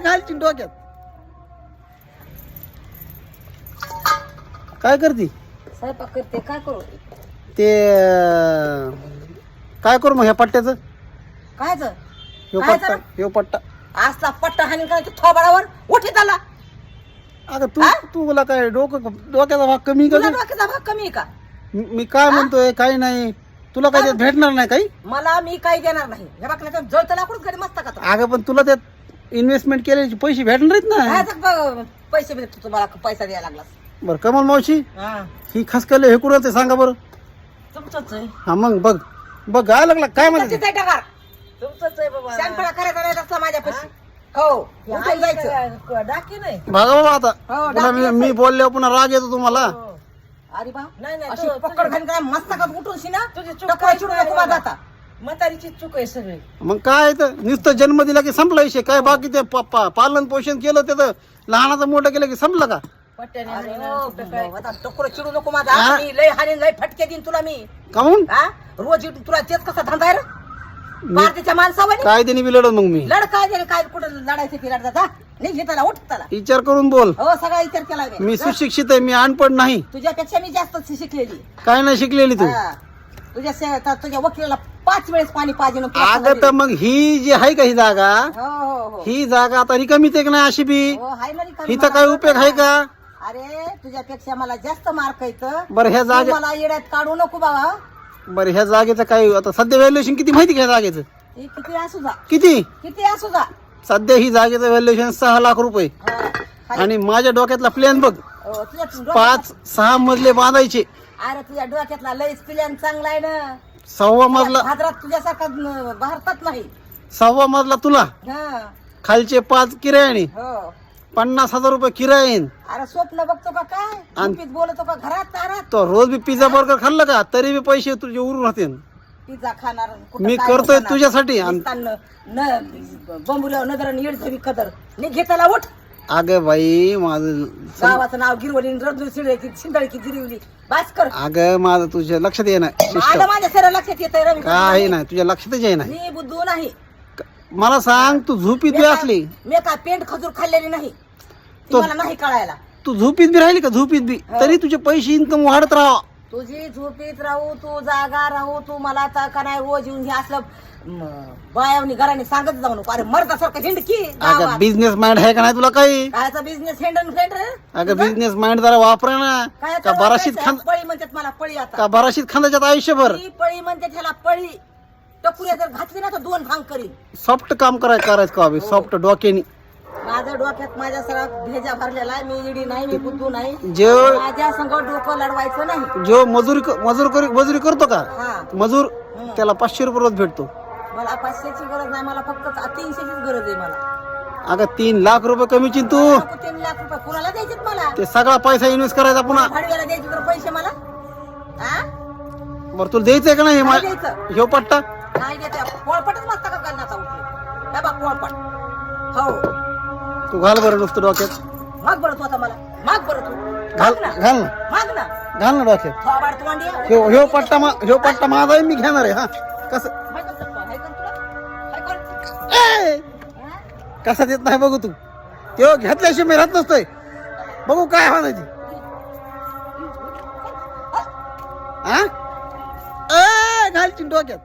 घालची डोक्यात? काय करती? स्वयंपाक करते काय करू? ते काय करू मग ह्या पट्ट्याचं? कायच? ह्यो काय पट्टा झालं? ह्यो पट्टा. आजचा पट्टा हानी काय थोबाडावर? उठीत आला अगं तू हा? तू मला काय डोकं डोक्याचा भाग कमी का तुला? डोक्याचा भाग कमी आहे का? मी काय म्हणतोय काही नाही. तुला काय त्यात भेटणार नाही काही? मला मी काही देणार नाही. हे नाही जळतं लाकूड घरी मस्त का तो? अगं पण तुला त्यात इन्व्हेस्टमेंट केल्याचे पैसे भेटणार आहेत ना? पैसे भेटतो तुम्हाला पैसा द्यायला लागला. बरं कमल मावशी हा. ही खसकले हे कुणाचं आहे? सांगा बरं. तुमचंच आहे. हा मग बघ बघ काय लागला काय म्हणते तुमचंच आहे टकार तुमचंच आहे बाबा. शहाणपणा करायचा नाही तसला माझ्या पैसे. हो? उठून जायचं. डाकी नाही. बघा बाबा आता. हो, पुन्हा मी मी बोलल्यावर पुन्हा राग येतो तुम्हाला. अरे बा नाही नाही अशी तू- पकड घालून काय मस्तकात उठून शी ना तुझी चूक चिडून नाही नको. माझा आता म्हातारीची चूक आहे सगळी. मग काय तर नुसतं जन्म दिला की संपला विषय. काय बाकी ते प- प- पालन पोषण केलं त्याचं लहानाचं मोठं केलं की संपलं का? पट्ट्याने अरे हाणीनं हो, कुठं काय. आता टकोरं चिडू नको माझा. हा? मी लय हानी लय फटके देईन तुला मी. काहून हा? रोज इथून तुला तेच कसा धंदा आहे रे? भारतीच्या माणसावर काय त्यांनी बी लढत मग मी? लढ काय झाले काय कुठं लढायचं ते लढता. जा नाही घेताला उठ त्याला विचार करून बोल. हो सगळा विचार केला मी. मी सुशिक्षित आहे मी अनपड नाही. तुझ्यापेक्षा मी जास्त शिकलेली. काय नाही शिकलेली तू? हा. तुझ्या से- आता तुझ्या वकिलाला पाच वेळेस पाणी पाहिजे ना तुला अगं सगळं तर मग ही जी आहे का ही जागा? हो हो हो. ही जागा आता रिकामीच आहे का नाही अशी बी? हो हाय ना रिकामी. हिथं मला काय उपयोग आहे का? अरे तुझ्यापेक्षा मला जास्त मार्क येतं बरं ह्या जागे मला येड्यात काढू नको बाबा बरं ह्या जागेचं काय आता सध्या व्हॅल्युएशन किती माहिती का ह्या जागेचं? ते किती असू जा. किती? किती असू जा. सध्या ही जागेचं व्हॅल्युएशन सहा लाख रुपये. हा. हाय. आणि माझ्या डोक्यातला प्लॅन बघ. हो, तुझ्या पाच सहा मजले बांधायचे. अरे तुझ्या डोक्यातला लयच प्लॅन चांगला आहे ना. सहावा मजला भाद्रात तुझ्यासारखा न- भारतात नाही. सहावा मजला तुला. हा. खालचे पाच किरायाने. हो. पन्नास हजार रुपये किराया येईन अरे स्वप्न बघतो का काय? आणि- झोपीत बोलतो का घरात तो रोज बी पिझ्झा बर्गर खाल्लं का? तरी बी पैसे तुझे उरून राहतील. पिझ्झा खाणार कुठं मी काय करतोय? तुझ्यासाठी आणि- न न- बंबुऱ्यावर नजर येड धवी कदर. नाही घेताला उठ. अगं बाई माझं गावाचं नाव गिरवली रंजूर शिडे की शिंदळी की गिरवली. बास कर अगं माझं तुझ्या लक्षात ये ना आलं माझ्या सर लक्षात येत काय नाही? तुझ्या लक्षातच आहे ना मी बुद्धू नाही. मला सांग तू झोपीत बी असली. मी काय पेंट खजूर खाल्लेली नाही. ती तो- मला नाही कळायला. तू झोपीत बी राहिली का? झोपीत बी. तरी तुझे पैसे इन्कम वाढत राहा. तुझी झोपीत राहू तू जागा राहू तू मला आता का नाही रोज येऊन हे असलं बायावनी घराने सांगत जाऊ नको अरे मर्दासारखं हिंडकी अगं गावात? बिझनेस माइंड आहे का नाही तुला काही? कायचा बिझनेस हेंडन फेंड रे अगं बिझनेस माइंड जरा वापरा ना. काय का बराशीत खांद पळी म्हणतात मला पळी आता. का बराशीत खांदाच्यात आयुष्यभर? पळी म्हणते त्याला पळी. टकुऱ्या जर घातली ना तर दोन भांग करीन. सॉफ्ट काम कराय करायचं का सॉफ्ट डोक्यानी. माझ्या डोक्यात माझ्या सरा भेजा भरलेला आहे. मी इडी नाही मी बुद्धू नाही. जे माझ्या संग डोकं लढवायचं नाही. जो मजुरी मजूर करी मजुरी करतो का? हा. मजूर त्याला पाचशे रुपये रोज भेटतो. मला पाचशेची गरज नाही मला फक्त तीनशेचीच गरज आहे मला. अगं तीन लाख रुपये कमीची तू. नको तीन लाख रुपये कुणाला द्यायचे मला? ते सगळा पैसा इन्व्हेस्ट करायचा पुन्हा. भाडव्याला द्यायचे तर पैसे मला? हा बरं तुला द्यायचंय का नाही हे काय मा- द्यायचं. ह्यो पट्टा? नाही देते. पोळपटच मस्त का करण्याचा हे बघ पोळपट. हो. तू घाल बरं नुसतं डोक्यात. माग बरं तू आता मला. माग बरं तू. घाल माग ना. घाल. ना माग ना. घाल ना डोक्यात. थोबाड तू. ह्यो ह्यो पट्टा मा ह्यो पट्टा माझा आहे मी घेणार आहे हा. कसं? तुला? ए! हा? कसा देत नाही बघू तू. त्यो घेतल्याशिवाय मी राहत नसतोय. बघू काय म्हणायची हा ए घालची डोक्यात.